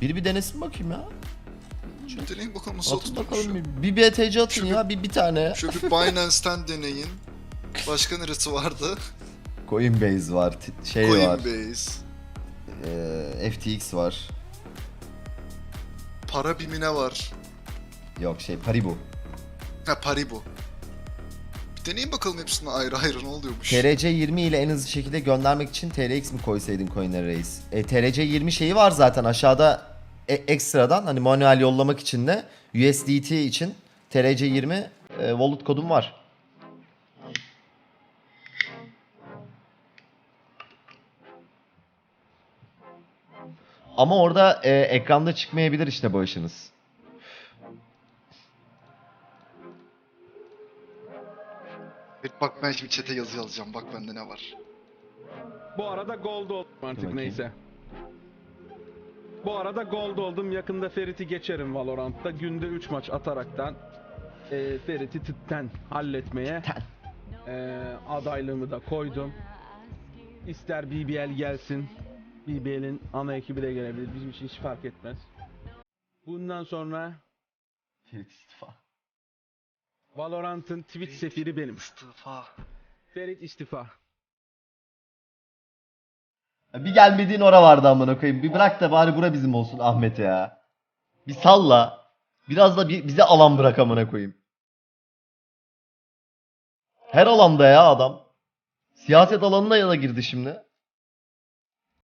Biri bir denesin bakayım ya. Şu deneyin bakalım nasıl Atın bakalım bir, bir BTC atın Şu ya bir, bir tane. Şöyle bir Binance'ten deneyin. Başka neresi vardı? Coinbase var, t- şey var, Coinbase. e, FTX var. Para bimine var. Yok şey Paribu. Ha Paribu. Bir deneyin bakalım hepsine ayrı ayrı ne oluyormuş. TRC 20 ile en hızlı şekilde göndermek için TRX mi koysaydın coinleri reis? E, TRC 20 şeyi var zaten aşağıda e- ekstradan hani manuel yollamak için de USDT için TRC 20 e, wallet kodum var. Ama orada e, ekranda çıkmayabilir işte bağışınız. Evet, bak ben şimdi chat'e yazı yazacağım. Bak bende ne var. Bu arada gold oldum artık bakayım. neyse. Bu arada gold oldum. Yakında Ferit'i geçerim Valorant'ta. Günde 3 maç ataraktan e, Ferit'i tüpten halletmeye e, adaylığımı da koydum. İster BBL gelsin. BBL'in ana ekibi de gelebilir. Bizim için hiç fark etmez. Bundan sonra Valorant'ın Twitch sefiri benim. İstifa. Ferit istifa. Bir gelmediğin ora vardı amına koyayım. Bir bırak da bari bura bizim olsun Ahmet ya. Bir salla. Biraz da bir, bize alan bırak amına koyayım. Her alanda ya adam. Siyaset alanına ya da girdi şimdi.